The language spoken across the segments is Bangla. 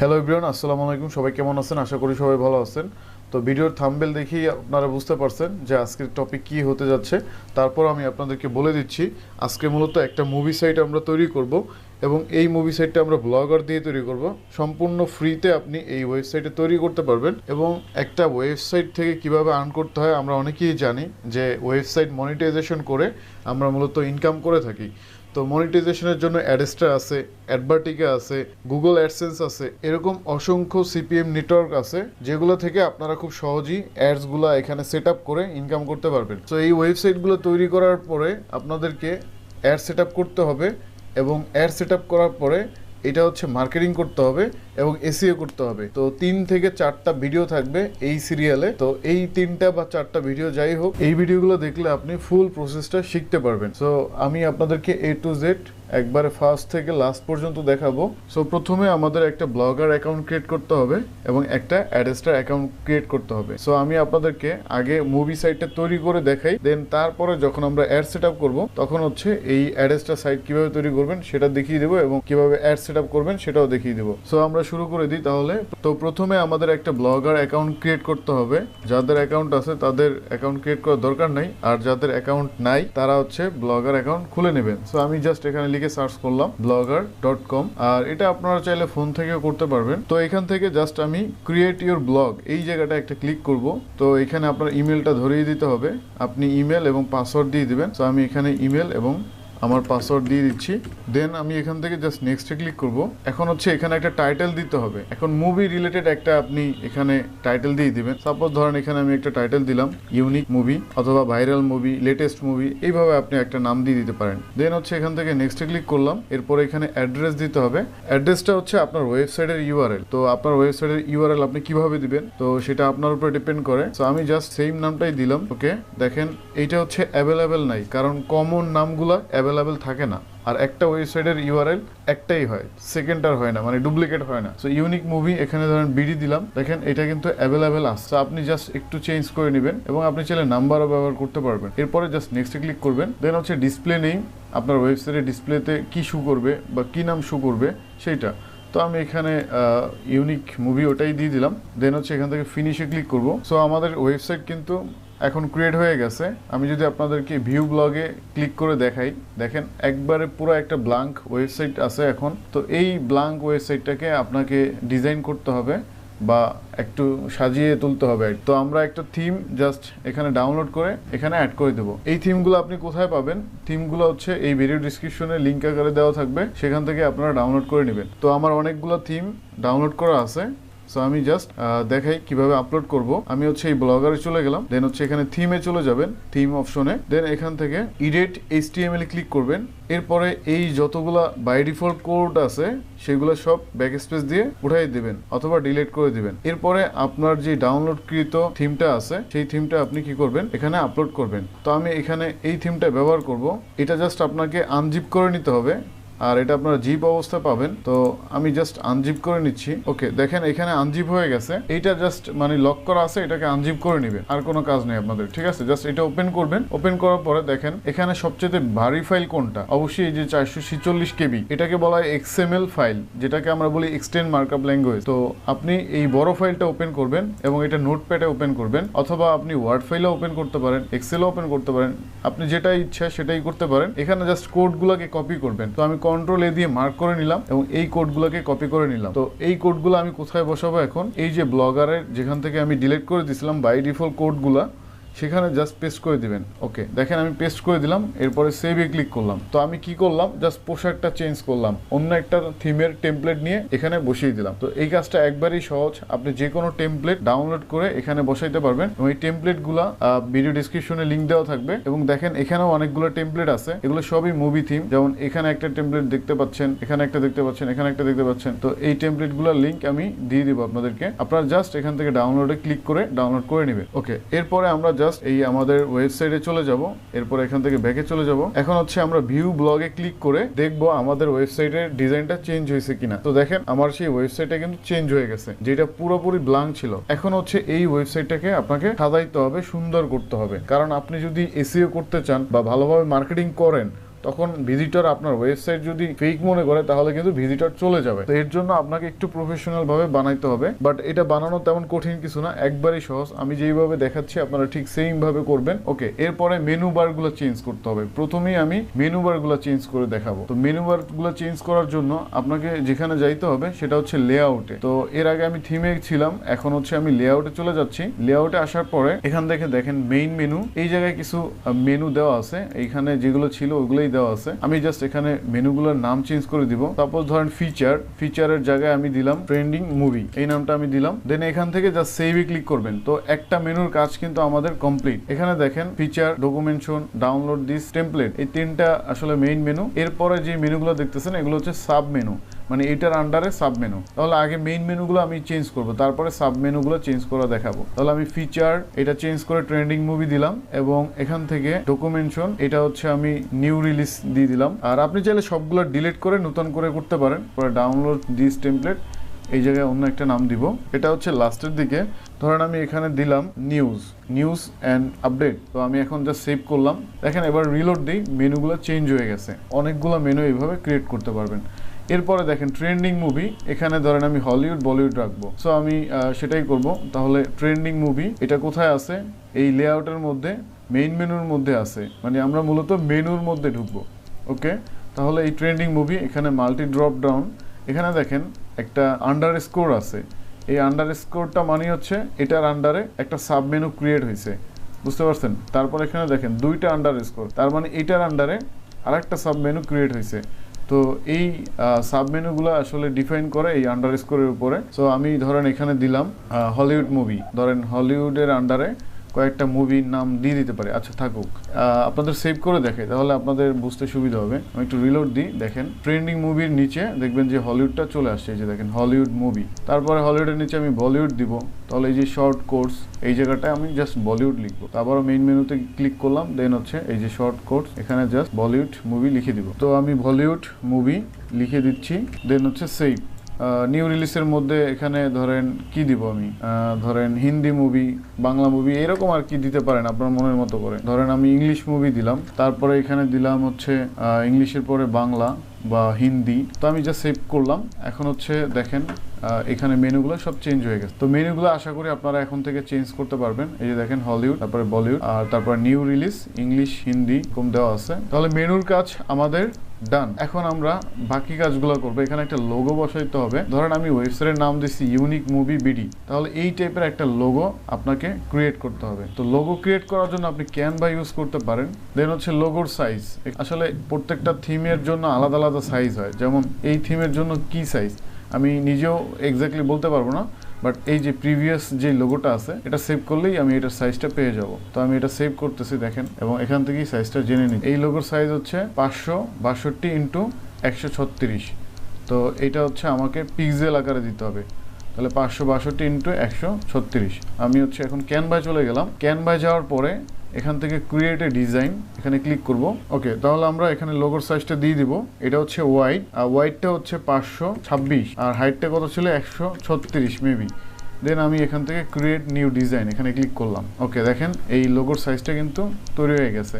হ্যালো ইব্রিয়ান আসসালামু আলাইকুম। সবাই কেমন আছেন? আশা করি সবাই ভালো আছেন। তো ভিডিওর থাম্বেল দেখেই আপনারা বুঝতে পারছেন যে আজকের টপিক কি হতে যাচ্ছে। তারপর আমি আপনাদেরকে বলে দিচ্ছি, আজকে মূলত একটা মুভি সাইট আমরা তৈরি করব এবং এই মুভি সাইটটা আমরা ব্লগার দিয়ে তৈরি করব। সম্পূর্ণ ফ্রিতে আপনি এই ওয়েবসাইটে তৈরি করতে পারবেন এবং একটা ওয়েবসাইট থেকে কীভাবে আর্ন করতে হয় আমরা অনেকেই জানি যে ওয়েবসাইট মনিটাইজেশন করে আমরা মূলত ইনকাম করে থাকি। তো মনিটাইজেশনের জন্য অ্যাডেস্টা আছে অ্যাডভার্টিকা আছে গুগল অ্যাডসেন্স আছে, এরকম অসংখ্য সিপিএম নেটওয়ার্ক আছে, যেগুলো থেকে আপনারা খুব সহজেই অ্যাডসগুলো এখানে সেট করে ইনকাম করতে পারবেন। তো এই ওয়েবসাইটগুলো তৈরি করার পরে আপনাদেরকে অ্যাড সেট আপ করতে হবে এবং অ্যাড সেট আপ করার পরে এটা হচ্ছে মার্কেটিং করতে হবে এবং এসিও করতে হবে। তো তিন থেকে চারটা ভিডিও থাকবে এই সিরিয়ালে তো এই তিনটা বা চারটা ভিডিও যাই হোক, এই ভিডিওগুলো দেখলে আপনি ফুল প্রসেসটা শিখতে পারবেন। সো আমি আপনাদেরকে এ টু জেড একবারে ফার্স্ট থেকে লাস্ট পর্যন্ত দেখাবো। সো প্রথমে আমাদের একটা ব্লগার অ্যাকাউন্ট ক্রিয়েট করতে হবে এবং একটা অ্যাডেস্টার অ্যাকাউন্ট ক্রিয়েট করতে হবে। সো আমি আপনাদেরকে আগে মুভি সাইটটা তৈরি করে দেখাই দেন তারপরে যখন আমরা অ্যাড সেট আপ করব, তখন হচ্ছে এই অ্যাডেস্টার সাইট কীভাবে তৈরি করবেন সেটা দেখিয়ে দেবো এবং কীভাবে অ্যাড সেট আপ করবেন সেটাও দেখিয়ে দেবো। সো আমরা শুরু করে দিই তাহলে। তো প্রথমে আমাদের একটা ব্লগার অ্যাকাউন্ট ক্রিয়েট করতে হবে। যাদের অ্যাকাউন্ট আছে তাদের অ্যাকাউন্ট ক্রিয়েট করার দরকার নাই, আর যাদের অ্যাকাউন্ট নাই, তারা হচ্ছে ব্লগার অ্যাকাউন্ট খুলে নেবেন। সো আমি জাস্ট এখানে লিখে সার্চ করলাম ব্লগার ডট কম আর এটা আপনারা চাইলে ফোন থেকেও করতে পারবেন। তো এখান থেকে জাস্ট আমি ক্রিয়েট ইউর ব্লগ এই জায়গাটা একটা ক্লিক করব। তো এখানে আপনার ইমেলটা ধরিয়ে দিতে হবে। আপনি ইমেল এবং পাসওয়ার্ড দিয়ে দিবেন। তো আমি এখানে ইমেল এবং আমার পাসওয়ার্ড দিয়ে দিচ্ছি। দেন আমি এখান থেকে জাস্ট নেক্সটে ক্লিক করব। এখন হচ্ছে এখানে একটা টাইটেল দিতে হবে। এখন মুভি রিলেটেড একটা আপনি এখানে টাইটেল দিয়ে দিবেন। সাপোজ ধরেন এখানে আমি একটা টাইটেল দিলাম ইউনিক মুভি অথবা ভাইরাল মুভি লেটেস্ট মুভি এইভাবে আপনি একটা নাম দিয়ে দিতে পারেন। দেন হচ্ছে এখান থেকে নেক্সটে ক্লিক করলাম, এরপর এখানে অ্যাড্রেস দিতে হবে। অ্যাড্রেসটা হচ্ছে আপনার ওয়েবসাইটের ইউআরএল তো আপনার ওয়েবসাইটের ইউআরএল আপনি কীভাবে দিবেন? তো সেটা আপনার উপরে ডিপেন্ড করে। তো আমি জাস্ট সেম নামটাই দিলাম ওকে দেখেন, এইটা হচ্ছে অ্যাভেলেবেল নাই। কারণ কমন নামগুলা অ্যাভেলেবেল থাকে না। আর একটা ওয়েবসাইটের ইউআরএল একটাই হয় সেকেন্ডটার হয় না মানে ডুপ্লিকেট হয় না। সো ইউনিক মুভি এখানে ধরেন বিডি দিলাম, দেখেন এটা কিন্তু অ্যাভেলেবেল আসছে। আপনি জাস্ট একটু চেঞ্জ করে নেবেন এবং আপনি চাইলে নাম্বারও ব্যবহার করতে পারবেন। এরপরে জাস্ট নেক্সটে ক্লিক করবেন দেন হচ্ছে ডিসপ্লে নেই আপনার ওয়েবসাইটের ডিসপ্লেতে কি শু করবে বা কি নাম শু করবে সেইটা। তো আমি এখানে ইউনিক মুভি ওটাই দিয়ে দিলাম দেন হচ্ছে এখান থেকে ফিনিশে ক্লিক করব। সো আমাদের ওয়েবসাইট কিন্তু এখন ক্রিয়েট হয়ে গেছে। আমি যদি আপনাদেরকে ভিউ ব্লগে ক্লিক করে দেখাই, দেখেন একবারে পুরো একটা ব্লাঙ্ক ওয়েবসাইট আছে এখন। তো এই ব্লাঙ্ক ওয়েবসাইটটাকে আপনাকে ডিজাইন করতে হবে বা একটু সাজিয়ে তুলতে হবে। তো আমরা একটা থিম জাস্ট এখানে ডাউনলোড করে এখানে অ্যাড করে দেবো। এই থিমগুলো আপনি কোথায় পাবেন? থিমগুলো হচ্ছে এই ভিডিও ডিসক্রিপশনে লিঙ্ক আকারে দেওয়া থাকবে। সেখান থেকে আপনারা ডাউনলোড করে নেবেন। তো আমার অনেকগুলো থিম ডাউনলোড করা আছে। সো আমি জাস্ট দেখাই কীভাবে আপলোড করব। আমি হচ্ছে এই ব্লগারে চলে গেলাম। দেন হচ্ছে এখানে থিমে চলে যাবেন থিম অপশনে দেন এখান থেকে ইডিট এইচটিএমএল ক্লিক করবেন। এরপরে এই যতগুলা বাই ডিফল্ট কোড আছে, সেগুলো সব ব্যাক স্পেস দিয়ে উঠাই দিবেন অথবা ডিলিট করে দিবেন। এরপরে আপনার যে ডাউনলোডকৃত থিমটা আছে, সেই থিমটা আপনি কি করবেন? এখানে আপলোড করবেন। তো আমি এখানে এই থিমটা ব্যবহার করব। এটা জাস্ট আপনাকে আনজিপ করে নিতে হবে। আর এটা আপনারা জিপ অবস্থায় পাবেন। তো আমি জাস্ট আনজিপ করে নিচ্ছি। ওকে দেখেন এখানে আনজিপ হয়ে গেছে। এইটা জাস্ট মানে লক করা আছে, এটাকে আনজিপ করে নেবেন। আর কোনো কাজ নেই আপনাদের, ঠিক আছে? জাস্ট এটা ওপেন করবেন। ওপেন করার পরে দেখেন, এখানে সবচেয়ে ভারী ফাইল কোনটা? অবশ্যই এই যে চারশো ছিচল্লিশ কেবি, এটাকে বলা হয় এক্সএমএল ফাইল যেটাকে আমরা বলি এক্সটেন্ড মার্কআপ ল্যাঙ্গুয়েজ তো আপনি এই বড় ফাইলটা ওপেন করবেন এবং এটা নোটপ্যাডে ওপেন করবেন, অথবা আপনি ওয়ার্ড ফাইলে ওপেন করতে পারেন এক্সেলও ওপেন করতে পারেন। আপনি যেটা ইচ্ছা সেটাই করতে পারেন। এখানে জাস্ট কোডগুলোকে কপি করবেন। তো আমি কন্ট্রোল এ দিয়ে মার্ক করে নিলাম এবং এই কোডগুলোকে কপি করে নিলাম। তো এই কোডগুলো আমি কোথায় বসাবো এখন? এই যে ব্লগারের যেখান থেকে আমি ডিলিট করে দিয়েছিলাম বাই ডিফল্ট কোডগুলা সেখানে জাস্ট পেস্ট করে দিবেন। ওকে দেখেন আমি পেস্ট করে দিলাম, এরপরে সেভে ক্লিক করলাম। তো আমি কি করলাম? জাস্ট পোশাকটা চেঞ্জ করলাম। অন্য একটা থিমের টেমপ্লেট নিয়ে এখানে বসিয়ে দিলাম। তো এই কাজটা একবারই সহজ। আপনি যে কোনো টেমপ্লেট ডাউনলোড করে এখানে বসাইতে পারবেন এবং এই টেমপ্লেটগুলা ভিডিও ডিসক্রিপশনে লিঙ্ক দেওয়া থাকবে। এবং দেখেন এখানেও অনেকগুলো টেমপ্লেট আছে। এগুলো সবই মুভি থিম যেমন এখানে একটা টেমপ্লেট দেখতে পাচ্ছেন, এখানে একটা দেখতে পাচ্ছেন, এখানে একটা দেখতে পাচ্ছেন। তো এই টেমপ্লেটগুলোর লিঙ্ক আমি দিয়ে দিব আপনাদেরকে। আপনারা জাস্ট এখান থেকে ডাউনলোডে ক্লিক করে ডাউনলোড করে নেবেন। ওকে এরপরে আমরা জাস্ট এই আমাদের ওয়েবসাইটে চলে যাব, এরপর এখান থেকে ব্যাকে চলে যাব। এখন হচ্ছে আমরা ভিউ ব্লগে ক্লিক করে দেখব আমাদের ওয়েবসাইটের ডিজাইনটা চেঞ্জ হয়েছে কিনা। তো দেখেন, আমার সেই ওয়েবসাইটটা কিন্তু চেঞ্জ হয়ে গেছে, যেটা পুরোপুরি ব্লাঙ্ক ছিল। এখন হচ্ছে এই ওয়েবসাইটটাকে আপনাকে সাজাইতে হবে, সুন্দর করতে হবে। কারণ আপনি যদি এসিও করতে চান বা ভালোভাবে মার্কেটিং করেন তখন ভিজিটর আপনার ওয়েবসাইট যদি ফেক মনে করে, তাহলে কিন্তু ভিজিটর চলে যাবে। তো এর জন্য আপনাকে একটু প্রফেশনাল ভাবে বানাইতে হবে। বাট এটা বানানো তেমন কঠিন কিছু না, একবারই সহজ। আমি যেইভাবে দেখাচ্ছি, আপনারা ঠিক সেম ভাবে করবেন। ওকে এরপরে মেনু বারগুলো চেঞ্জ করতে হবে। প্রথমেই আমি মেনু বারগুলো চেঞ্জ করে দেখাবো। তো মেনু বারগুলো চেঞ্জ করার জন্য আপনাকে যেখানে যাইতে হবে, সেটা হচ্ছে লেআউটে তো এর আগে আমি থিমে ছিলাম, এখন হচ্ছে আমি লেআউটে চলে যাচ্ছি। লেআউটে আসার পরে, এখান থেকে দেখেন মেইন মেনু এই জায়গায় কিছু মেনু দেওয়া আছে। এইখানে যেগুলো ছিল, ওগুলোই দেওয়া আছে। আমি জাস্ট এখানে মেনুগুলোর নাম চেঞ্জ করে দিব। তারপর ধরেন ফিচার ফিচারের জায়গায় আমি দিলাম ট্রেন্ডিং মুভি এই নামটা আমি দিলাম। দেন এখান থেকে জাস্ট সেভে ক্লিক করবেন। তো একটা মেনুর কাজ কিন্তু আমাদের কমপ্লিট এখানে দেখেন feature documentation download this template এই তিনটা আসলে মেইন মেনু এরপরে যে মেনুগুলো দেখতেছেন, এগুলো হচ্ছে সাব মেনু মানে এটার আন্ডারে সাব মেনু তাহলে আগে মেইন মেনুগুলো আমি চেঞ্জ করব, তারপরে সাব মেনুগুলো চেঞ্জ করে দেখাবো। তাহলে আমি ফিচার এটা চেঞ্জ করে ট্রেন্ডিং মুভি দিলাম, এবং এখান থেকে ডকুমেন্টেশন এটা হচ্ছে আমি নিউ রিলিজ দিয়ে দিলাম। আর আপনি চাইলে সবগুলো ডিলিট করে নতুন করে করতে পারেন। পরে ডাউনলোড দিস টেমপ্লেট এই জায়গায় অন্য একটা নাম দিব। এটা হচ্ছে লাস্টের দিকে। ধরেন আমি এখানে দিলাম নিউজ নিউজ অ্যান্ড আপডেট তো আমি এখন যা সেভ করলাম। দেখেন এবার রিলোড দিই মেনুগুলো চেঞ্জ হয়ে গেছে। অনেকগুলো মেনু এইভাবে ক্রিয়েট করতে পারবেন। এরপরে দেখেন ট্রেন্ডিং মুভি এখানে ধরেন আমি হলিউড বলিউড রাখব। সো আমি সেটাই করব। তাহলে ট্রেন্ডিং মুভি এটা কোথায় আছে? এই লেআউটের মধ্যে মেইন মেনুর মধ্যে আছে। মানে আমরা মূলত মেনুর মধ্যে ঢুকবো। ওকে তাহলে এই ট্রেন্ডিং মুভি এখানে মাল্টি ড্রপ ডাউন এখানে দেখেন, একটা আন্ডার স্কোর আছে। এই আন্ডার স্কোরটা মানে হচ্ছে, এটার আন্ডারে একটা সাব মেনু ক্রিয়েট হয়েছে। বুঝতে পারছেন? তারপর এখানে দেখেন, দুইটা আন্ডার স্কোর তার মানে এটার আন্ডারে আরেকটা সাব মেনু ক্রিয়েট হয়েছে। তো এই সাবমেনুগুলো আসলে ডিফাইন করে এই আন্ডার স্কোরের উপরে। সো আমি ধরেন এখানে দিলাম হলিউড মুভি ধরেন হলিউডের আন্ডারে কয়েকটা মুভির নাম দিয়ে দিতে পারি। আচ্ছা থাকুক। আপনাদের সেভ করে দেখে, তাহলে আপনাদের বুঝতে সুবিধা হবে। আমি একটু রিলোড দিই, দেখেন। ট্রেন্ডিং মুভির নিচে দেখবেন যে হলিউডটা চলে আসছে, এই যে দেখেন হলিউড মুভি তারপরে হলিউডের নিচে আমি বলিউড দিব। তাহলে এই যে শর্ট কোর্স এই জায়গাটায় আমি জাস্ট বলিউড লিখব। তারপরে মেইন মেনুতে ক্লিক করলাম দেন হচ্ছে এই যে শর্ট কোর্স এখানে জাস্ট বলিউড মুভি লিখে দিব। তো আমি বলিউড মুভি লিখে দিচ্ছি দেন হচ্ছে সেভ নিউ রিলিজের মধ্যে এখানে ধরেন কি দিব আমি? ধরেন হিন্দি মুভি বাংলা মুভি এরকম আর কি দিতে পারেন আপনার মনের মতো করে? ধরেন আমি ইংলিশ মুভি দিলাম, তারপরে এখানে দিলাম হচ্ছে ইংলিশের পরে বাংলা বা হিন্দি। তো আমি যা সেভ করলাম, এখন হচ্ছে দেখেন এখানে মেনুগুলো সব চেঞ্জ হয়ে গেছে। তো মেনুগুলো আশা করি আপনারা এখন থেকে চেঞ্জ করতে পারবেন। এই যে দেখেন হলিউড তারপরে বলিউড আর তারপর নিউ রিলিজ ইংলিশ হিন্দি কম দেওয়া আছে। তাহলে মেনুর কাজ আমাদের ডান এখন আমরা বাকি কাজগুলো করব। এখানে একটা লোগো বসাইতে হবে। ধরেন আমি ওয়েবসাইটের নাম দিচ্ছি ইউনিক মুভি বিডি তাহলে এই টাইপের একটা লোগো আপনাকে ক্রিয়েট করতে হবে। তো লোগো ক্রিয়েট করার জন্য আপনি ক্যানভা ইউজ করতে পারেন। দেন হচ্ছে লোগোর সাইজ আসলে প্রত্যেকটা থিমের জন্য আলাদা আলাদা সাইজ হয়। যেমন এই থিমের জন্য কি সাইজ আমি নিজেও এক্স্যাক্টলি বলতে পারব না। বাট এই যে প্রিভিয়াস যে লোগোটা আছে, এটা সেভ করলেই আমি এটার সাইজটা পেয়ে যাব। তো আমি এটা সেভ করতেছি, দেখেন, এবং এখান থেকেই সাইজটা জেনে নিই এই লোগোর সাইজ হচ্ছে পাঁচশো বাষট্টি ইন্টু একশো ছত্রিশ। তো এটা হচ্ছে আমাকে পিক্সেল আকারে দিতে হবে। তাহলে পাঁচশো বাষট্টি ইন্টু একশো ছত্রিশ। আমি হচ্ছে এখন ক্যানভায় চলে গেলাম। ক্যানভায় যাওয়ার পরে এখান থেকে ক্রিয়েট এ ডিজাইন এখানে ক্লিক করব। ওকে তাহলে আমরা এখানে লোগোর সাইজটা দিয়ে দিব। এটা হচ্ছে ওয়াইড আর ওয়াইডটা হচ্ছে পাঁচশো ছাব্বিশ, আর হাইটটা কত ছিল? একশো ছত্রিশ মেবি দেন আমি এখান থেকে ক্রিয়েট নিউ ডিজাইন এখানে ক্লিক করলাম। ওকে দেখেন, এই লোগোর সাইজটা কিন্তু তৈরি হয়ে গেছে।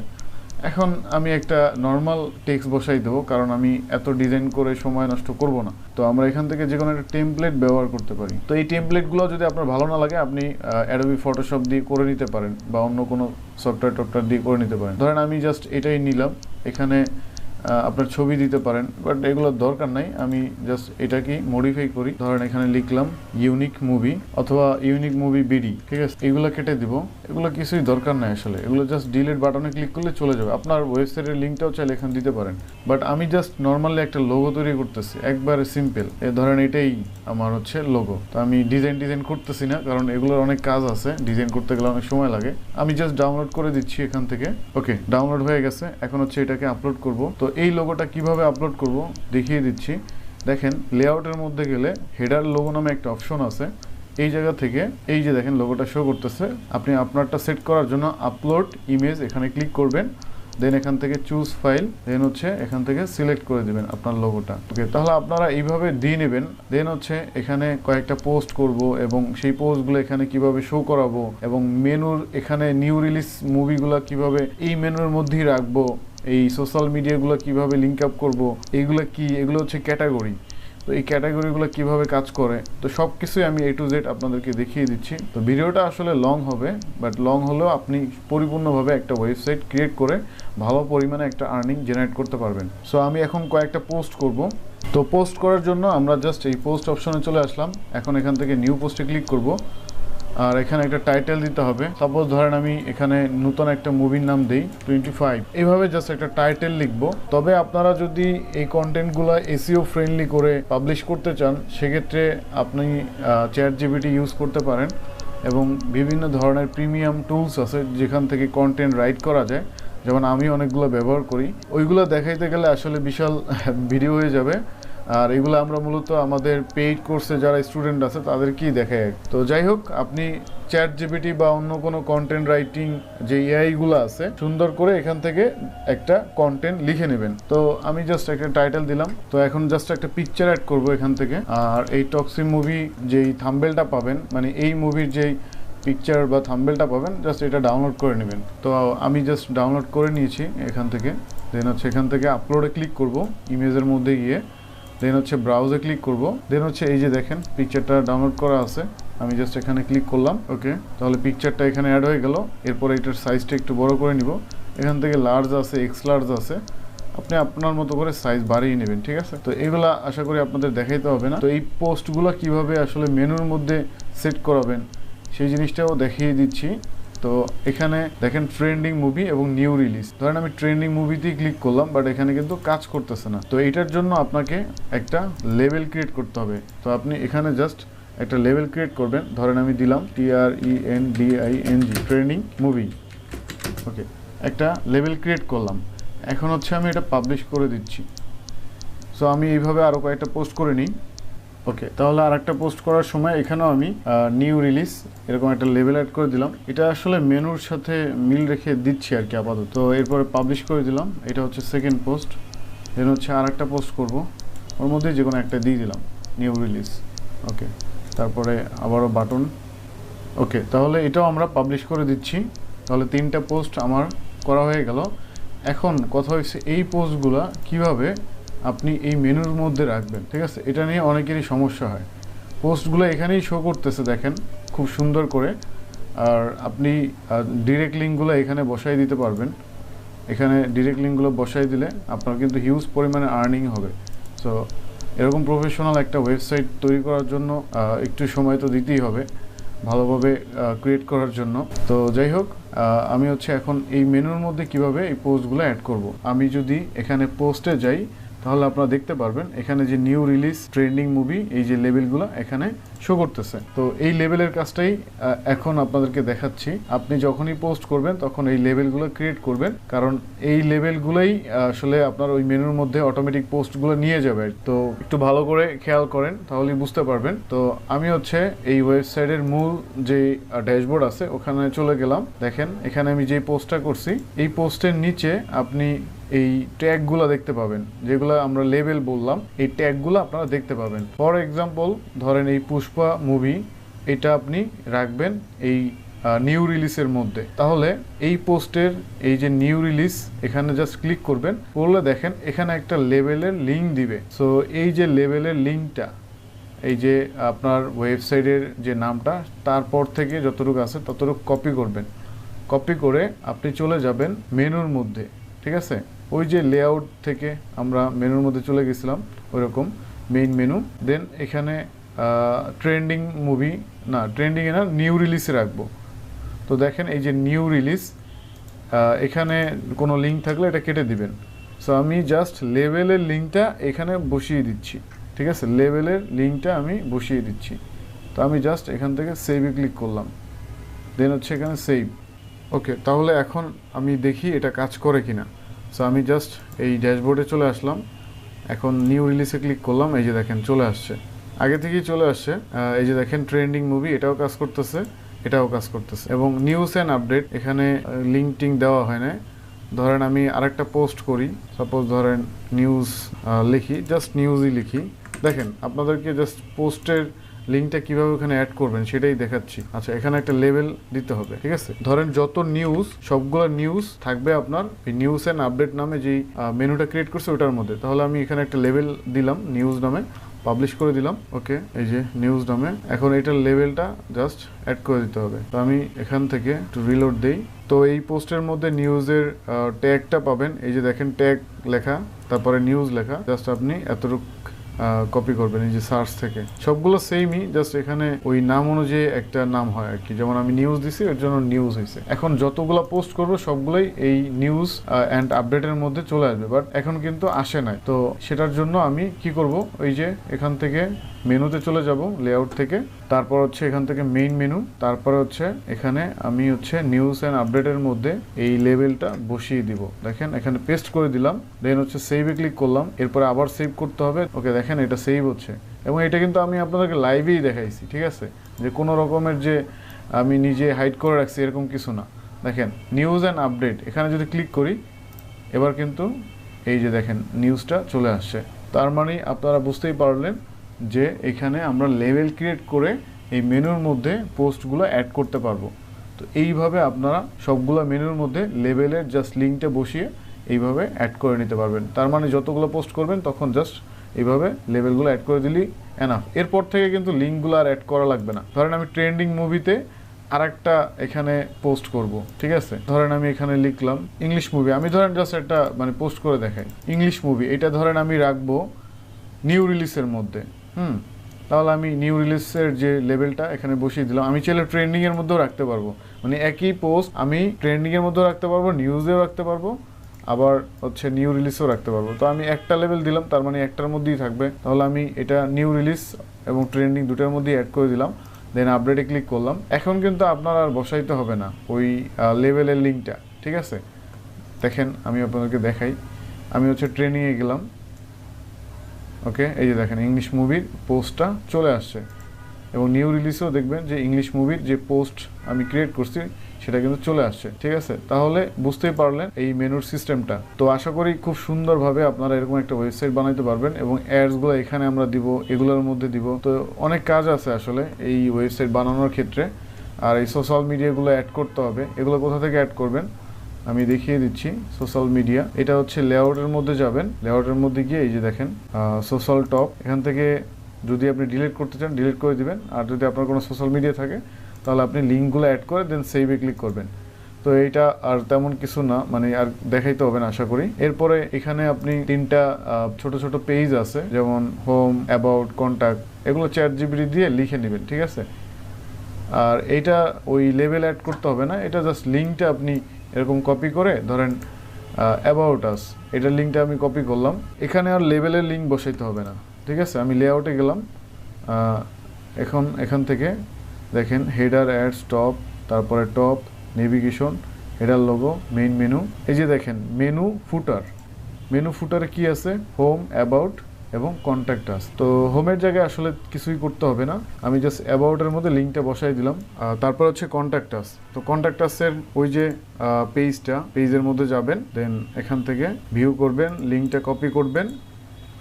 এখন আমি একটা নর্মাল টেক্সট বসাই দেবো, কারণ আমি এত ডিজাইন করে সময় নষ্ট করব না। তো আমরা এখান থেকে যে কোনো একটা টেমপ্লেট ব্যবহার করতে পারি। তো এই টেমপ্লেটগুলো যদি আপনার ভালো না লাগে, আপনি অ্যাডোবি ফটোশপ দিয়ে করে নিতে পারেন, বা অন্য কোনো সফটওয়্যার টফটওয়্যার দিয়ে করে নিতে পারেন। ধরেন আমি জাস্ট এটাই নিলাম। এখানে আপনার ছবি দিতে পারেন বাট এগুলোর দরকার নাই। আমি জাস্ট এটাকে মডিফাই করি। ধরেন এখানে লিখলাম ইউনিক মুভি অথবা ইউনিক মুভি বিডি ঠিক আছে? এগুলো কেটে দিব। এগুলো কিছুই দরকার নাই আসলে। এগুলো জাস্ট ডিলিট বাটনে ক্লিক করলে চলে যাবে। আপনার ওয়েবসাইটের লিঙ্কটাও চাইলে এখানে দিতে পারেন। বাট আমি জাস্ট নর্মালি একটা লোগো তৈরি করতেছি, একবারে সিম্পল এ ধরেন এটাই আমার হচ্ছে লোগো তো আমি ডিজাইন ডিজাইন করতেছি না, কারণ এগুলোর অনেক কাজ আছে। ডিজাইন করতে গেলে অনেক সময় লাগে। আমি জাস্ট ডাউনলোড করে দিচ্ছি এখান থেকে। ওকে ডাউনলোড হয়ে গেছে। এখন হচ্ছে এটাকে আপলোড করব। তো এই লোগোটা কীভাবে আপলোড করব দেখিয়ে দিচ্ছি। দেখেন লেআউটের মধ্যে গেলে হেডার লোগো নামে একটা অপশন আছে। এই জায়গা থেকে এই যে দেখেন লোগোটা শো করতেছে, আপনি আপনারটা সেট করার জন্য আপলোড ইমেজ এখানে ক্লিক করবেন দেন এখান থেকে চুজ ফাইল দেন হচ্ছে এখান থেকে সিলেক্ট করে দিবেন আপনার লোগোটা ওকে তাহলে আপনারা এইভাবে দিয়ে নেবেন দেন হচ্ছে এখানে কয়েকটা পোস্ট করব এবং সেই পোস্টগুলো এখানে কীভাবে শো করাবো এবং মেনুর এখানে নিউ রিলিজ মুভিগুলো কীভাবে এই মেনুর মধ্যেই রাখব। এই সোশ্যাল মিডিয়াগুলো কীভাবে লিঙ্ক আপ করব এইগুলো কি, এগুলো হচ্ছে ক্যাটাগরি তো এই ক্যাটাগরিগুলো কীভাবে কাজ করে, তো সব কিছুই আমি এ টু জেড আপনাদেরকে দেখিয়ে দিচ্ছি। তো ভিডিওটা আসলে লং হবে বাট লং হলেও আপনি পরিপূর্ণভাবে একটা ওয়েবসাইট ক্রিয়েট করে ভালো পরিমাণে একটা আর্নিং জেনারেট করতে পারবেন। সো আমি এখন কয়েকটা পোস্ট করব। তো পোস্ট করার জন্য আমরা জাস্ট এই পোস্ট অপশনে চলে আসলাম। এখন এখান থেকে নিউ পোস্টে ক্লিক করব। আর এখানে একটা টাইটেল দিতে হবে। সাপোজ ধরেন আমি এখানে নতুন একটা মুভির নাম দিই টোয়েন্টি ফাইভ এইভাবে জাস্ট একটা টাইটেল লিখব। তবে আপনারা যদি এই কন্টেন্টগুলো এসিও ফ্রেন্ডলি করে পাবলিশ করতে চান, সেক্ষেত্রে আপনি চ্যাট জিবিটি ইউজ করতে পারেন এবং বিভিন্ন ধরনের প্রিমিয়াম টুলস আছে যেখান থেকে কন্টেন্ট রাইট করা যায়। যেমন আমি অনেকগুলো ব্যবহার করি। ওইগুলো দেখাইতে গেলে আসলে বিশাল ভিডিও হয়ে যাবে। আর এগুলো আমরা মূলত আমাদের পেইড কোর্সে যারা স্টুডেন্ট আছে, তাদেরকেই দেখাই। তো যাই হোক, আপনি চ্যাট জিপিটি বা অন্য কোনো কন্টেন্ট রাইটিং যে এআইগুলো আছে, সুন্দর করে এখান থেকে একটা কন্টেন্ট লিখে নেবেন। তো আমি জাস্ট একটা টাইটেল দিলাম। তো এখন জাস্ট একটা পিকচার অ্যাড করব এখান থেকে। আর এই টক্সি মুভি যেই থাম্বেলটা পাবেন মানে এই মুভির যেই পিকচার বা থাম্বেলটা পাবেন জাস্ট এটা ডাউনলোড করে নেবেন। তো আমি জাস্ট ডাউনলোড করে নিয়েছি এখান থেকে। দেন হচ্ছে এখান থেকে আপলোডে ক্লিক করব ইমেজের মধ্যে গিয়ে। দেন হচ্ছে ব্রাউজে ক্লিক করব। দেন হচ্ছে এই যে দেখেন পিকচারটা ডাউনলোড করা আছে। আমি জাস্ট এখানে ক্লিক করলাম। ওকে তাহলে পিকচারটা এখানে অ্যাড হয়ে গেল। এরপর এটার সাইজটা একটু বড় করে নিব। এখান থেকে লার্জ আছে এক্স লার্জ আছে। আপনি আপনার মতো করে সাইজ বাড়িয়ে নেবেন, ঠিক আছে? তো এগুলা আশা করি আপনাদের দেখাইতে হবে না। তো এই পোস্টগুলো কীভাবে আসলে মেনুর মধ্যে সেট করাবেন, সেই জিনিসটাও দেখিয়ে দিচ্ছি। তো এখানে দেখেন ট্রেন্ডিং মুভি এবং নিউ রিলিজ ধরেন আমি ট্রেন্ডিং মুভিতেই ক্লিক করলাম বাট এখানে কিন্তু কাজ করতেছে না। তো এইটার জন্য আপনাকে একটা লেভেল ক্রিয়েট করতে হবে। তো আপনি এখানে জাস্ট একটা লেভেল ক্রিয়েট করবেন। ধরেন আমি দিলাম T R E N D I N G trending movie okay একটা লেভেল ক্রিয়েট করলাম। এখন হচ্ছে আমি এটা পাবলিশ করে দিচ্ছি। সো আমি এইভাবে আরও কয়েকটা পোস্ট করে নিই। ওকে, তাহলে আর একটা পোস্ট করার সময় এখানেও আমি নিউ রিলিজ এরকম একটা লেভেল অ্যাড করে দিলাম। এটা আসলে মেনুর সাথে মিল রেখে দিচ্ছি আর কি আপাতত। তো এরপরে পাবলিশ করে দিলাম। এটা হচ্ছে সেকেন্ড পোস্ট দেন হচ্ছে আর একটা পোস্ট করব। ওর মধ্যে যে কোনো একটা দিয়ে দিলাম নিউ রিলিজ ওকে, তারপরে আবারও বাটন ওকে, তাহলে এটাও আমরা পাবলিশ করে দিচ্ছি। তাহলে তিনটা পোস্ট আমার করা হয়ে গেল। এখন কথা হচ্ছে এই পোস্টগুলা কীভাবে আপনি এই মেনুর মধ্যে রাখবেন, ঠিক আছে? এটা নিয়ে অনেকেরই সমস্যা হয়। পোস্টগুলো এখানেই শো করতেছে, দেখেন, খুব সুন্দর করে। আর আপনি ডিরেক্ট লিঙ্কগুলো এখানে বসাই দিতে পারবেন। এখানে ডিরেক্ট লিঙ্কগুলো বসাই দিলে আপনার কিন্তু হিউজ পরিমাণে আর্নিং হবে। সো এরকম প্রফেশনাল একটা ওয়েবসাইট তৈরি করার জন্য একটু সময় তো দিতেই হবে, ভালোভাবে ক্রিয়েট করার জন্য। তো যাই হোক আমি হচ্ছে এখন এই মেনুর মধ্যে কীভাবে এই পোস্টগুলো অ্যাড করব? আমি যদি এখানে পোস্টে যাই তাহলে আপনারা দেখতে পারবেন, এখানে যে নিউ রিলিজ ট্রেন্ডিং মুভি এই যে লেভেলগুলো এখানে শো করতেছে। তো এই লেভেলের কাজটাই এখন আপনাদেরকে দেখাচ্ছি। আপনি যখনই পোস্ট করবেন, তখন এই লেভেলগুলো ক্রিয়েট করবেন। কারণ এই লেভেলগুলোই আসলে আপনার ওই মেনুর মধ্যে অটোমেটিক পোস্টগুলো নিয়ে যাবে। তো একটু ভালো করে খেয়াল করেন, তাহলেই বুঝতে পারবেন। তো আমি হচ্ছে এই ওয়েবসাইটের মূল যে ড্যাশবোর্ড আছে, ওখানে চলে গেলাম। দেখেন, এখানে আমি যে পোস্টটা করছি, এই পোস্টের নিচে আপনি এই ট্যাগগুলো দেখতে পাবেন। যেগুলো আমরা লেভেল বললাম, এই ট্যাগগুলো আপনারা দেখতে পাবেন। ফর এক্সাম্পল ধরেন এই পুষ্পা মুভি এটা আপনি রাখবেন এই নিউ রিলিজের মধ্যে। তাহলে এই পোস্টের এই যে নিউ রিলিজ এখানে জাস্ট ক্লিক করবেন। করলে দেখেন, এখানে একটা লেভেলের লিঙ্ক দিবে। সো এই যে লেভেলের লিঙ্কটা এই যে আপনার ওয়েবসাইটের যে নামটা, তারপর থেকে যতটুকু আছে ততটুকু কপি করবেন। কপি করে আপনি চলে যাবেন মেনুর মধ্যে, ঠিক আছে? ওই যে লেআউট থেকে আমরা মেনুর মধ্যে চলে গেছিলাম, ওইরকম মেইন মেনু দেন এখানে ট্রেন্ডিং মুভি না ট্রেন্ডিংয়ে না নিউ রিলিজে রাখব। তো দেখেন এই যে নিউ রিলিজ এখানে কোনো লিঙ্ক থাকলে এটা কেটে দিবেন। সো আমি জাস্ট লেভেলের লিঙ্কটা এখানে বসিয়ে দিচ্ছি, ঠিক আছে? লেভেলের লিঙ্কটা আমি বসিয়ে দিচ্ছি। তো আমি জাস্ট এখান থেকে সেভে ক্লিক করলাম। দেন হচ্ছে এখানে সেভ ওকে তাহলে এখন আমি দেখি এটা কাজ করে কিনা। সো আমি জাস্ট এই ড্যাশবোর্ডে চলে আসলাম। এখন নিউ রিলিজে ক্লিক করলাম, এই যে দেখেন চলে আসছে। আগে থেকেই চলে আসছে। এই যে দেখেন ট্রেন্ডিং মুভি এটাও কাজ করতেছে, এটাও কাজ করতেছে। এবং নিউজ অ্যান্ড আপডেট এখানে লিঙ্ক টিঙ্ক দেওয়া হয় না ধরেন আমি আরেকটা পোস্ট করি। সাপোজ ধরেন নিউজ লিখি জাস্ট নিউজই লিখি। দেখেন, আপনাদেরকে জাস্ট পোস্টের লিঙ্কটা কীভাবে ওখানে অ্যাড করবেন সেটাই দেখাচ্ছি। আচ্ছা এখানে একটা লেভেল দিতে হবে, ঠিক আছে? ধরেন যত নিউজ সবগুলো নিউজ থাকবে আপনার নিউজ অ্যান্ড আপডেট নামে যেই মেনুটা ক্রিয়েট করছে ওটার মধ্যে। তাহলে আমি এখানে একটা লেভেল দিলাম নিউজ নামে পাবলিশ করে দিলাম, ওকে? এই যে নিউজ নামে। এখন এটার লেভেলটা জাস্ট অ্যাড করে দিতে হবে। তো আমি এখান থেকে একটু রিলোড দিই। তো এই পোস্টের মধ্যে নিউজের ট্যাগটা পাবেন। এই যে দেখেন ট্যাগ লেখা, তারপরে নিউজ লেখা। জাস্ট আপনি এতটুক কপি করবেন, এই যে সার্চ থেকে। সবগুলো সেমই জাস্ট এখানে ওই নাম অনুযায়ী একটা নাম হয় আর কি। যেমন আমি নিউজ দিছি ওর জন্য নিউজ হয়েছে এখন যতগুলো পোস্ট করব, সবগুলোই এই নিউজ অ্যান্ড আপডেটের মধ্যে চলে আসবে। বাট এখন কিন্তু আসে নাই। তো সেটার জন্য আমি কি করব, ওই যে এখান থেকে মেনুতে চলে যাব লেআউট থেকে। তারপর হচ্ছে এখান থেকে মেইন মেনু তারপরে হচ্ছে এখানে আমি হচ্ছে নিউজ অ্যান্ড আপডেটের মধ্যে এই লেভেলটা বসিয়ে দিব। দেখেন, এখানে পেস্ট করে দিলাম দেন হচ্ছে সেভে ক্লিক করলাম, এরপরে আবার সেভ করতে হবে। ওকে দেখেন এটা সেভ হচ্ছে। এবং এটা কিন্তু আমি আপনাদেরকে লাইভেই দেখাইছি, ঠিক আছে? যে কোনো রকমের যে আমি নিজে হাইড করে রাখছি, এরকম কিছু না। দেখেন নিউজ অ্যান্ড আপডেট এখানে যদি ক্লিক করি, এবার কিন্তু এই যে দেখেন নিউজটা চলে আসছে। তার মানে আপনারা বুঝতেই পারলেন যে এখানে আমরা লেভেল ক্রিয়েট করে এই মেনুর মধ্যে পোস্টগুলো অ্যাড করতে পারব। তো এইভাবে আপনারা সবগুলো মেনুর মধ্যে লেভেলের জাস্ট লিঙ্কটা বসিয়ে এইভাবে অ্যাড করে নিতে পারবেন। তার মানে যতগুলো পোস্ট করবেন তখন জাস্ট এইভাবে লেভেলগুলো অ্যাড করে দিলি এনাফ এরপর থেকে কিন্তু লিঙ্কগুলো আর অ্যাড করা লাগবে না। ধরেন আমি ট্রেন্ডিং মুভিতে আর একটা এখানে পোস্ট করব, ঠিক আছে? ধরেন আমি এখানে লিখলাম ইংলিশ মুভি আমি ধরেন জাস্ট একটা মানে পোস্ট করে দেখাই। ইংলিশ মুভি এটা ধরেন আমি রাখব নিউ রিলিজের মধ্যে। হুম, তাহলে আমি নিউ রিলিজের যে লেভেলটা এখানে বসিয়ে দিলাম। আমি চাইলে ট্রেন্ডিং এর মধ্যেও রাখতে পারব। মানে একই পোস্ট আমি ট্রেন্ডিং এর মধ্যেও রাখতে পারব নিউজেও রাখতে পারব, আবার হচ্ছে নিউ রিলিজও রাখতে পারব। তো আমি একটা লেভেল দিলাম, তার মানে একটার মধ্যেই থাকবে। তাহলে আমি এটা নিউ রিলিজ এবং ট্রেন্ডিং দুটার মধ্যেই অ্যাড করে দিলাম। দেন আপডেটে ক্লিক করলাম। এখন কিন্তু আপনার আর বসাইতে হবে না ওই লেভেলের লিঙ্কটা ঠিক আছে? দেখেন, আমি আপনাদেরকে দেখাই। আমি হচ্ছে ট্রেনিংয়ে গেলাম। ওকে, এই যে দেখেন ইংলিশ মুভির পোস্টটা চলে আসছে। এবং নিউ রিলিজেও দেখবেন যে ইংলিশ মুভির যে পোস্ট আমি ক্রিয়েট করছি, সেটা কিন্তু চলে আসছে, ঠিক আছে? তাহলে বুঝতেই পারলেন এই মেনুর সিস্টেমটা তো আশা করি খুব সুন্দরভাবে আপনারা এরকম একটা ওয়েবসাইট বানাইতে পারবেন এবং অ্যাডসগুলো এখানে আমরা দিব, এগুলোর মধ্যে দিব। তো অনেক কাজ আছে আসলে এই ওয়েবসাইট বানানোর ক্ষেত্রে। আর এই সোশ্যাল মিডিয়াগুলো অ্যাড করতে হবে। এগুলো কোথা থেকে অ্যাড করবেন? আমি দেখিয়ে দিচ্ছি সোশ্যাল মিডিয়া এটা হচ্ছে লেআউটের মধ্যে যাবেন। লেআউটের মধ্যে গিয়ে এই যে দেখেন সোশ্যাল টপ এখান থেকে যদি আপনি ডিলিট করতে চান ডিলিট করে দিবেন। আর যদি আপনার কোনো সোশ্যাল মিডিয়া থাকে, তাহলে আপনি লিঙ্কগুলো অ্যাড করে দেন সেভে ক্লিক করবেন। তো এইটা আর তেমন কিছু না মানে আর দেখাইতে হবে না, আশা করি। এরপরে এখানে আপনি তিনটা ছোট ছোট পেজ আছে, যেমন হোম অ্যাবাউট কন্ট্যাক্ট এগুলো চ্যাট জিবিটি দিয়ে লিখে নেবেন, ঠিক আছে? আর এইটা ওই লেভেল অ্যাড করতে হবে না, এটা জাস্ট লিঙ্কটা আপনি এরকম কপি করে ধরেন অ্যাবাউট আস এটার লিঙ্কটা আমি কপি করলাম। এখানে আর লেভেলের লিঙ্ক বসাইতে হবে না, ঠিক আছে? আমি লেআউটে গেলাম এখন এখান থেকে দেখেন হেডার অ্যাডস টপ তারপরে top navigation header logo main menu এই যে দেখেন মেনু ফুটার মেনু ফুটারে কি আছে? হোম অ্যাবাউট এবং কন্ট্যাক্ট আস তো হোমের জায়গায় আসলে কিছুই করতে হবে না। আমি জাস্ট অ্যাবাউটের মধ্যে লিঙ্কটা বসাই দিলাম। তারপর হচ্ছে কন্ট্যাক্ট আস তো কন্ট্যাক্ট আসের ওই যে পেজটা পেজের মধ্যে যাবেন দেন এখান থেকে ভিউ করবেন লিঙ্কটা কপি করবেন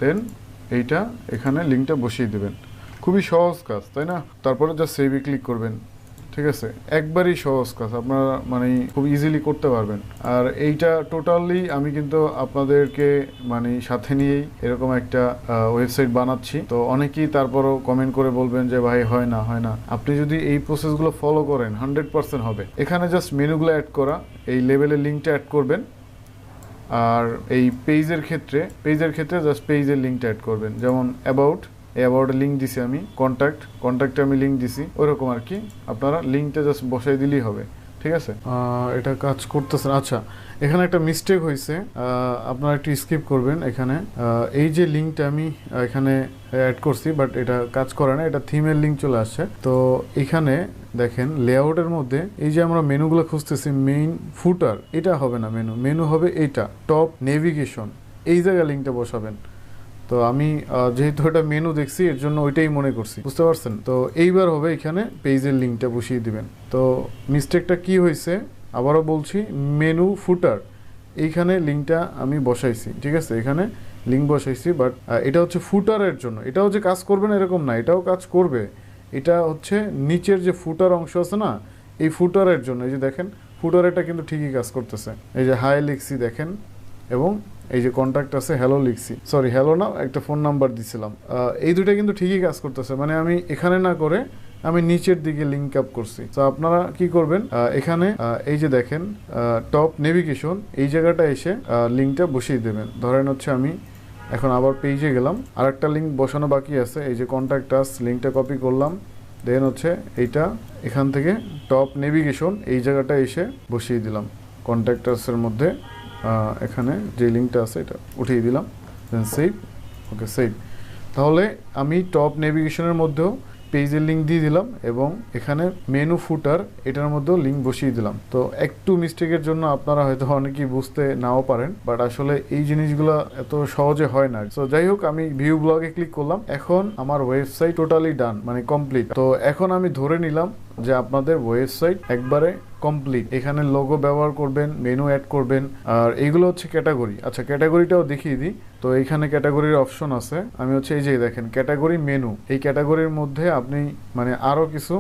দেন এইটা এখানে লিঙ্কটা বসিয়ে দেবেন। খুবই সহজ কাজ, তাই না? তারপরে জাস্ট সেভে ক্লিক করবেন। ঠিক আছে? একবারই সহজ কাজ আপনারা মানে খুব ইজিলি করতে পারবেন। আর এইটা টোটালি আমি কিন্তু আপনাদেরকে মানে সাথে নিয়েই এরকম একটা ওয়েবসাইট বানাচ্ছি। তো অনেকেই তারপরও কমেন্ট করে বলবেন যে, ভাই, হয় না হয় না। আপনি যদি এই প্রসেসগুলো ফলো করেন হান্ড্রেড পার্সেন্ট হবে। এখানে জাস্ট মেনুগুলো অ্যাড করা, এই লেভেলের লিঙ্কটা অ্যাড করবেন। আর এই পেজের ক্ষেত্রে পেজের ক্ষেত্রে জাস্ট পেজের লিঙ্কটা অ্যাড করবেন। যেমন অ্যাবাউট এই অ্যাবাউটের লিঙ্ক দিছি আমি কন্ট্যাক্ট কন্ট্যাক্টে আমি লিঙ্ক দিছি, ওইরকম আর কি। আপনারা লিঙ্কটা জাস্ট বসাই দিলেই হবে, ঠিক আছে? এটা কাজ করতেছে আচ্ছা এখানে একটা মিস্টেক হয়েছে আপনারা একটু স্কিপ করবেন এখানে। এই যে লিঙ্কটা আমি এখানে অ্যাড করছি বাট এটা কাজ করে না, এটা থিমের লিঙ্ক চলে আসছে। তো এখানে দেখেন লেআউটের মধ্যে এই যে আমরা মেনুগুলো খুঁজতেছি মেইন ফুটার এটা হবে না মেনু মেনু হবে এইটা টপ নেভিগেশন এই জায়গায় লিঙ্কটা বসাবেন। তো আমি যেহেতু এটা মেনু দেখছি, এর জন্য ওইটাই মনে করছি। বুঝতে পারছেন? তো এইবার হবে এখানে পেজের লিঙ্কটা বসিয়ে দিবেন। তো মিস্টেকটা কি হয়েছে? আবারও বলছি মেনু ফুটার এইখানে লিঙ্কটা আমি বসাইছি, ঠিক আছে? এখানে লিঙ্ক বসাইছি বাট এটা হচ্ছে ফুটারের জন্য। এটাও যে কাজ করবে না এরকম না, এটাও কাজ করবে। এটা হচ্ছে নিচের যে ফুটার অংশ আছে না, এই ফুটারের জন্য। এই যে দেখেন ফুটারেরটা কিন্তু ঠিকই কাজ করতেছে। এই যে হাই লিখছি দেখেন, এবং এই যে কন্ট্যাক্ট আছে হ্যালো লিখছি। সরি হ্যালো না, একটা ফোন নাম্বার দিছিলাম। এই দুইটা কিন্তু ঠিকই কাজ করতেছে। মানে আমি এখানে না করে আমি নিচের দিকে লিঙ্ক আপ করছি। তো আপনারা কি করবেন এখানে এই যে দেখেন টপ নেভিগেশন এই জায়গাটা এসে লিঙ্কটা বসিয়ে দেবেন। ধরেন হচ্ছে আমি এখন আবার পেজে গেলাম। আরেকটা লিঙ্ক বসানো বাকি আছে। এই যে কন্ট্যাক্ট আস লিঙ্কটা কপি করলাম। দেন হচ্ছে এইটা এখান থেকে টপ নেভিগেশন এই জায়গাটা এসে বসিয়ে দিলাম। কন্ট্যাক্টার্সের মধ্যে। এখানে যে লিঙ্কটা আছে এটা উঠিয়ে দিলাম দেন সেভ ওকে সেভ তাহলে আমি টপ নেভিগেশনের মধ্যেও পেজের লিঙ্ক দিয়ে দিলাম এবং এখানে মেনু ফুটার এটার মধ্যেও লিঙ্ক বসিয়ে দিলাম। তো একটু মিস্টেকের জন্য আপনারা হয়তো অনেকেই বুঝতে নাও পারেন বাট আসলে এই জিনিসগুলো এত সহজে হয় না। তো যাই হোক, আমি ভিউ ব্লগে ক্লিক করলাম। এখন আমার ওয়েবসাইট টোটালি ডান মানে কমপ্লিট তো এখন আমি ধরে নিলাম যে আপনাদের ওয়েবসাইট একবারে কমপ্লিট এখানে লোগো ব্যবহার করবেন মেনু অ্যাড করবেন, আর এইগুলো হচ্ছে ক্যাটাগরি আচ্ছা ক্যাটাগরিটাও দেখিয়ে দিই। তো এখানে ক্যাটাগরির অপশন আছে। আমি হচ্ছে এই যে দেখেন ক্যাটাগরি মেনু এই ক্যাটাগরির মধ্যে আপনি মানে আরও কিছু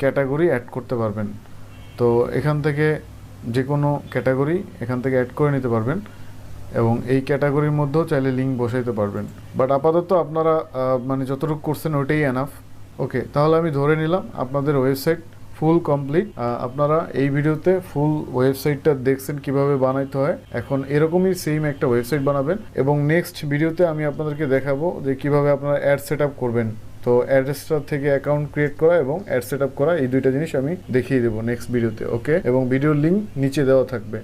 ক্যাটাগরি অ্যাড করতে পারবেন। তো এখান থেকে যে কোনো ক্যাটাগরি এখান থেকে অ্যাড করে নিতে পারবেন এবং এই ক্যাটাগরির মধ্যেও চাইলে লিঙ্ক বসাইতে পারবেন। বাট আপাতত আপনারা মানে যতটুকু করছেন ওইটাই এনাফ ওকে তাহলে আমি ধরে নিলাম আপনাদের ওয়েবসাইট ফুল কমপ্লিট। আপনারা এই ভিডিওতে ফুল ওয়েবসাইটটা দেখছেন কীভাবে বানাইতে হয়। এখন এরকমই সেম একটা ওয়েবসাইট বানাবেন এবং নেক্সট ভিডিওতে আমি আপনাদেরকে দেখাবো যে কীভাবে আপনারা অ্যাড সেট করবেন। তো অ্যাড্রেসটা থেকে অ্যাকাউন্ট ক্রিয়েট করা এবং অ্যাড সেট করা এই দুইটা জিনিস আমি দেখিয়ে দেবো নেক্সট ভিডিওতে ওকে এবং ভিডিওর লিঙ্ক নিচে দেওয়া থাকবে।